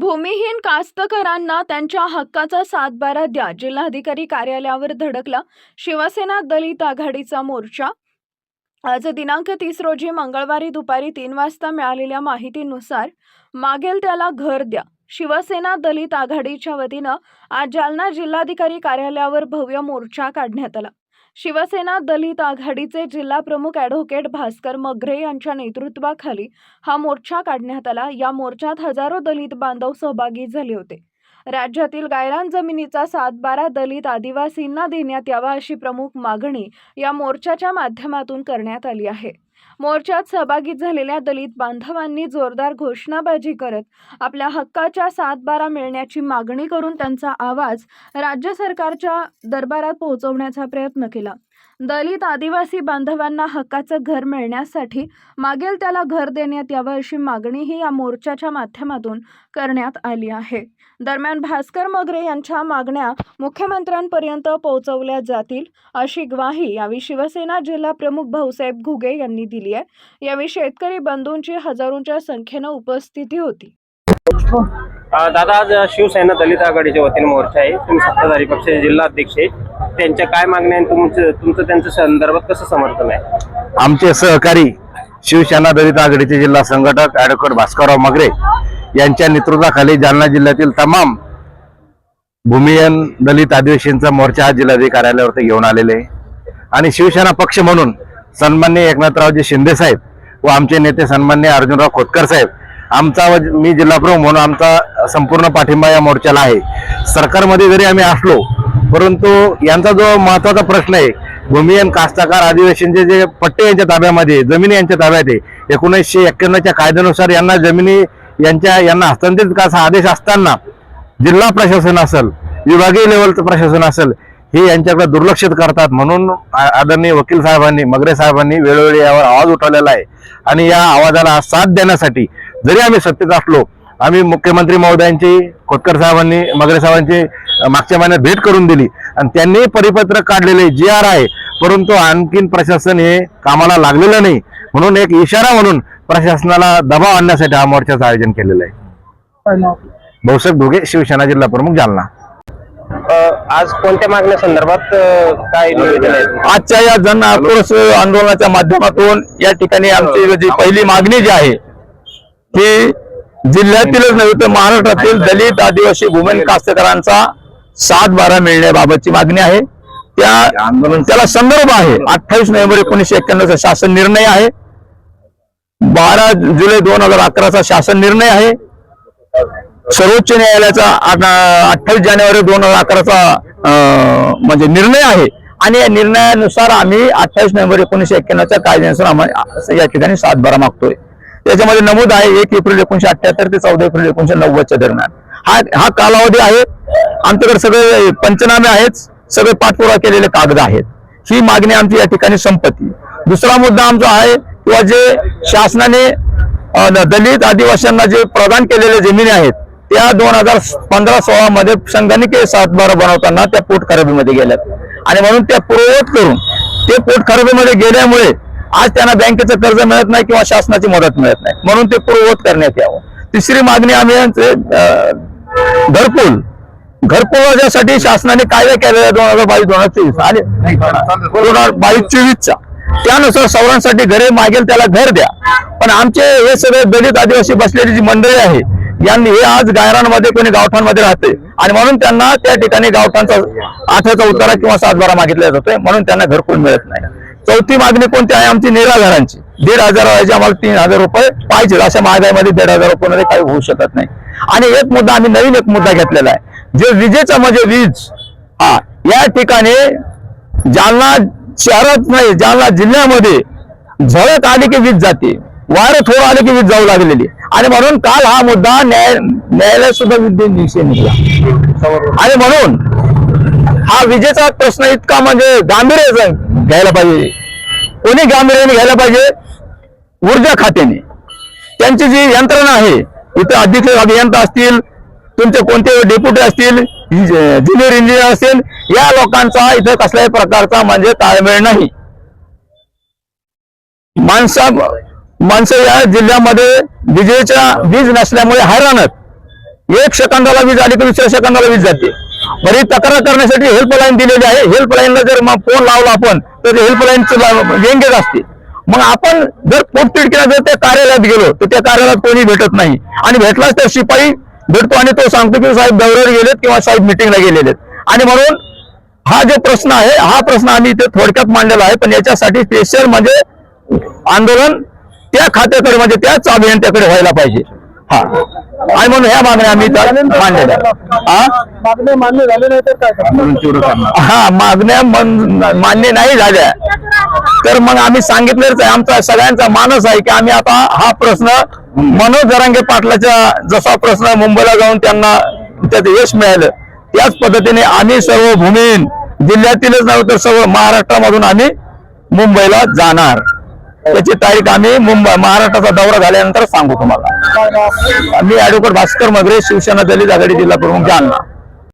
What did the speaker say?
भूमिहीन कास्तकरांना त्यांच्या हक्काचा सातबारा द्या. जिल्हाधिकारी कार्यालयावर धडकला. शिवसेना दलित आघाडीचा मोर्चा. आज दिनांक तीस रोजी मंगळवारी दुपारी तीन वाजता मिळालेल्या माहितीनुसार मागेल त्याला घर द्या. शिवसेना दलित आघाडीच्या वतीनं आज जालना जिल्हाधिकारी कार्यालयावर भव्य मोर्चा काढण्यात आला. शिवसेना दलित आघाडीचे जिल्हा प्रमुख ॲडव्होकेट भास्कर मगरे यांच्या नेतृत्वाखाली हा मोर्चा काढण्यात आला. या मोर्चात हजारो दलित बांधव सहभागी झाले होते. राज्यातील गायरान जमिनीचा सातबारा दलित आदिवासींना देण्यात यावा अशी प्रमुख मागणी या मोर्चाच्या माध्यमातून करण्यात आली आहे. मोर्चात सहभागी झालेल्या दलित बांधवांनी जोरदार घोषणाबाजी करत आपल्या हक्काच्या सातबारा मिळण्याची मागणी करून त्यांचा आवाज राज्य सरकारच्या दरबारात पोहोचवण्याचा प्रयत्न केला. दलित आदिवासी बांधवांना हक्काचं घर मिळण्यासाठी मागेल त्याला घर देण्यात यावं अशी मागणीही या मोर्चाच्या माध्यमातून करण्यात आली आहे. दरम्यान भास्कर मगरे यांच्या मागण्या मुख्यमंत्र्यांपर्यंत पोहोचवल्या जातील अशी ग्वाही यावेळी शिवसेना जिल्हा प्रमुख भाऊसाहेब घुगे यांनी दिली आहे. यावेळी शेतकरी बंधूंची हजारोंच्या संख्येनं उपस्थिती होती. दादा आज शिवसेना दलित आघाडीच्या वतीने मोर्चा आहे. तुम्ही सत्ताधारी पक्षाचे जिल्हा अध्यक्ष आहे. त्यांच्या काय मागण्या आहे तुमचं तुमचं त्यांच्या संदर्भात कसं समर्थन आहे आमचे सहकारी शिवसेना दलित आघाडीचे जिल्हा संघटक ॲडव्होकेट भास्करराव मगरे यांच्या नेतृत्वाखाली जालना जिल्ह्यातील तमाम भूमियन दलित आदिवासींचा मोर्चा आज जिल्हाधिकारी कार्यालयावरती घेऊन आलेले आहे. आणि शिवसेना पक्ष म्हणून सन्मान्य एकनाथरावजी शिंदे साहेब व आमचे नेते सन्मान्य अर्जुनराव खोतकर साहेब आमचा व मी जिल्हाप्रमुख म्हणून आमचा संपूर्ण पाठिंबा या मोर्चाला आहे सरकारमध्ये जरी आम्ही असलो परंतु यांचा जो महत्त्वाचा प्रश्न आहे भूमियन कास्तकार आदिवासींचे जे पट्टे यांच्या ताब्यामध्ये जमिनी यांच्या ताब्यात आहे. एकोणीसशे एक्क्याण्णवच्या कायद्यानुसार यांना जमिनी यांच्या यांना हस्तांतरित करायचा आदेश असताना जिल्हा प्रशासन असेल विभागीय लेवलचं प्रशासन असेल हे यांच्याकडे दुर्लक्षित करतात. म्हणून आदरणीय वकील साहेबांनी मगरे साहेबांनी वेळोवेळी यावर आवाज उठवलेला आहे. आणि या आवाजाला साथ देण्यासाठी जरी आम्ही सत्तेत असलो आम्ही मुख्यमंत्री महोदयांची खोतकर साहेबांनी मगरे साहेबांची मागच्या महिन्यात भेट करून दिली. आणि त्यांनी परिपत्रक काढलेले जी आर आहे. परंतु आणखीन प्रशासन हे कामाला लागलेलं नाही. म्हणून एक इशारा म्हणून प्रशासनाला दबाव आणण्यासाठी हा मोर्चाचं आयोजन केलेलं आहे. भाऊसाहेब घुगे शिवसेना जिल्हा प्रमुख जालना. आज कोणत्या मागण्या संदर्भात काय आजच्या या जन आक्रोश आंदोलनाच्या माध्यमातून या ठिकाणी आमची जी पहिली मागणी जी आहे ती जिल्ह्यातीलच नव्हे तर महाराष्ट्रातील दलित आदिवासी भूमेन कास्तकारांचा सात बारा मिळण्याबाबतची मागणी आहे. त्या त्याला संदर्भ आहे. अठ्ठावीस नोव्हेंबर एकोणीशे एक्क्याण्णवचा शासन निर्णय आहे. बारा जुलै दोन हजार अकराचा शासन निर्णय आहे. सर्वोच्च न्यायालयाचा अठ्ठावीस जानेवारी दोन हजार अकराचा म्हणजे निर्णय आहे. आणि या निर्णयानुसार आम्ही अठ्ठावीस नोव्हेंबर एकोणीशे एक्क्याण्णवच्या कायद्यानुसार आम्हाला या ठिकाणी सातबारा मागतोय. त्याच्यामध्ये नमूद आहे एक एप्रिल एकोणीशे अठ्ठ्याहत्तर ते चौदा एप्रिल एकोणीशे नव्वदच्या दरम्यान. हा हा कालावधी आहे. आमच्याकडे सगळे पंचनामे आहेत. सगळे पाठपुरावा केलेले कागद आहेत. ही मागणी आमची या ठिकाणी संपत्ती. दुसरा मुद्दा आमचा आहे किंवा जे शासनाने दलित आदिवासींना जे प्रदान केलेल्या जमिनी आहेत त्या दोन हजार पंधरा सोळा मध्ये संगणकीय सातबारा बनवताना त्या पोट खराबीमध्ये गेल्यात. आणि म्हणून त्या पूर्ववत करून ते पोट खराबीमध्ये गेल्यामुळे आज त्यांना बँकेचं कर्ज मिळत नाही किंवा शासनाची मदत मिळत नाही. म्हणून ते पूर्ववत करण्यात यावं. तिसरी मागणी आम्ही यांचे, अ, घरकुल. घरकुलासाठी शासनाने कायदा केलेला दोन हजार बावीस दोन हजार चोवीस. आले दोन हजार बावीस चोवीसचा त्यानुसार सौरांसाठी घरे मागेल त्याला घर द्या. पण आमचे हे सगळे दलित आदिवासी बसलेली जी मंडळी आहे यांनी हे आज गायरांमध्ये कोणी गावठांमध्ये राहते. आणि म्हणून त्यांना त्या ठिकाणी गावठांचा आठवचा उतारा किंवा सातबारा मागितला जातोय. म्हणून त्यांना घरकुल मिळत नाही. चौथी मागणी कोणती आहे? आमची निराधारांची दीड हजार आम्हाला तीन हजार रुपये पाहिजे अशा महागाईमध्ये दीड हजार रुपयामध्ये काही होऊ शकत नाही. आणि एक मुद्दा आम्ही नवीन एक मुद्दा घेतलेला आहे. जे विजेचा म्हणजे वीज. हा या ठिकाणी जालना शहरात नाही जालना जिल्ह्यामध्ये झळक आली की वीज जाते. वारं थोडं आले की वीज जाऊ लागलेली. आणि म्हणून काल हा मुद्दा न्याय न्यायालयात सुद्धा विद्युत निषेध निघला. आणि म्हणून हा विजेचा प्रश्न इतका म्हणजे गांभीर्य घ्यायला पाहिजे. कोणी गांभीर्याने घ्यायला पाहिजे? ऊर्जा खात्याने. त्यांची जी यंत्रणा आहे इथं अध्यक्ष अभियंता असतील तुमचे कोणते डेप्युटी असतील ज्युनियर इंजिनियर असतील या लोकांचा इथं कसल्याही प्रकारचा म्हणजे ताळमेळ नाही. माणसा माणसं या जिल्ह्यामध्ये विजेच्या वीज नसल्यामुळे हैराणत एक सेकंदाला वीज आली तर दुसऱ्या सेकंदाला वीज जाते. बरी तक्रार करण्यासाठी हेल्पलाईन दिलेली आहे. हेल्पलाईनला जर मग फोन लावला आपण तर हेल्पलाईनचं एंगेज असते मग आपण जर पोटतिडकीला जर त्या कार्यालयात गेलो तर त्या कार्यालयात कोणी भेटत नाही. आणि भेटलाच तर शिपाई भेटतो आणि तो सांगतो की साहेब दौऱ्यावर गेलेत किंवा साहेब मिटिंगला गेलेले आहेत आणि म्हणून हा जो प्रश्न आहे हा प्रश्न आम्ही इथे थोडक्यात मांडलेला आहे. पण याच्यासाठी स्पेशल म्हणजे आंदोलन त्या खात्याकडे म्हणजे त्याच अभियंत्याकडे व्हायला पाहिजे. हा. आणि म्हणून ह्या मागण्या आम्ही इथं मांडलेल्या आहेत. हा मागणी मान्य झाले नाही तर काय? हा मागण्या मन- मान्य नाही झाल्या. तर मग आम्ही सांगितलेच आहे. आमचा सगळ्यांचा मानस आहे की आम्ही आता हा प्रश्न मनोज जरांगे पाटलाच्या जसा प्रश्न मुंबईला जाऊन त्यांना त्याचं यश मिळालं त्याच पद्धतीने आम्ही सर्व भूमीन जिल्ह्यातीलच नव्हे तर सर्व महाराष्ट्रामधून आम्ही मुंबईला जाणार. त्याची तारीख आम्ही मुंबई महाराष्ट्राचा दौरा झाल्यानंतर सांगू तुम्हाला. मी ऍडव्होकेट भास्कर मगरे शिवसेना दलित आघाडी जिल्हा प्रमुख जालना.